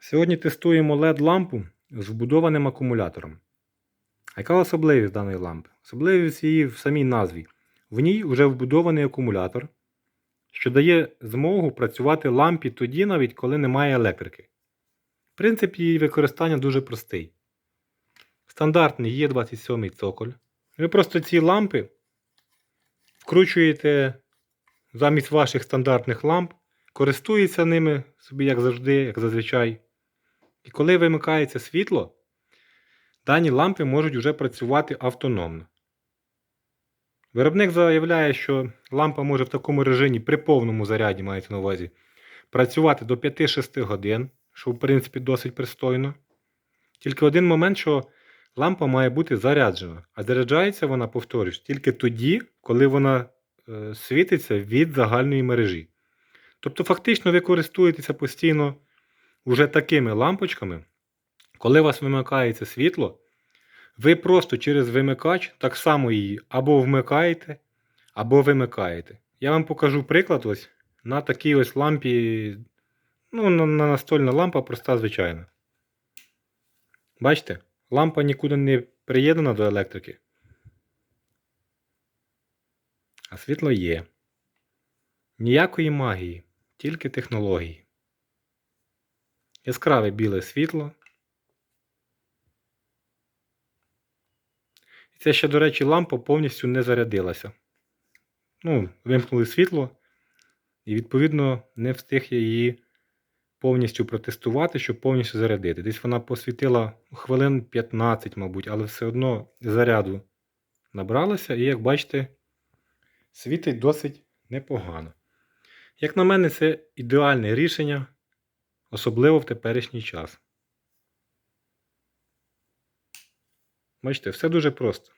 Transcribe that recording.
Сьогодні тестуємо LED-лампу з вбудованим акумулятором. А яка особливість даної лампи? Особливість її в самій назві. В ній вже вбудований акумулятор, що дає змогу працювати лампі тоді, навіть коли немає електрики. Принцип її використання дуже простий. Стандартний є 27 цоколь. Ви просто ці лампи вкручуєте замість ваших стандартних ламп, користуєтеся ними собі, як завжди, як зазвичай. І коли вимикається світло, дані лампи можуть вже працювати автономно. Виробник заявляє, що лампа може в такому режимі при повному заряді мається на увазі працювати до 5-6 годин, що в принципі досить пристойно. Тільки один момент, що лампа має бути заряджена, а заряджається вона, повторюсь, тільки тоді, коли вона е, світиться від загальної мережі. Тобто, фактично, ви користуєтеся постійно уже такими лампочками, коли у вас вимикається світло, ви просто через вимикач так само її або вмикаєте, або вимикаєте. Я вам покажу приклад ось на такій ось лампі. Ну, на, на настольна лампа проста, звичайна. Бачите, лампа нікуди не приєднана до електрики. А світло є. Ніякої магії, тільки технології. Яскраве біле світло. І це ще, до речі, лампа повністю не зарядилася. Ну, вимкнули світло, і, відповідно, не встиг я її повністю протестувати, щоб повністю зарядити. Десь вона посвітила хвилин 15, мабуть, але все одно заряду набралася, і, як бачите, світить досить непогано. Як на мене, це ідеальне рішення, особливо в теперішній час. Бачите, все дуже просто.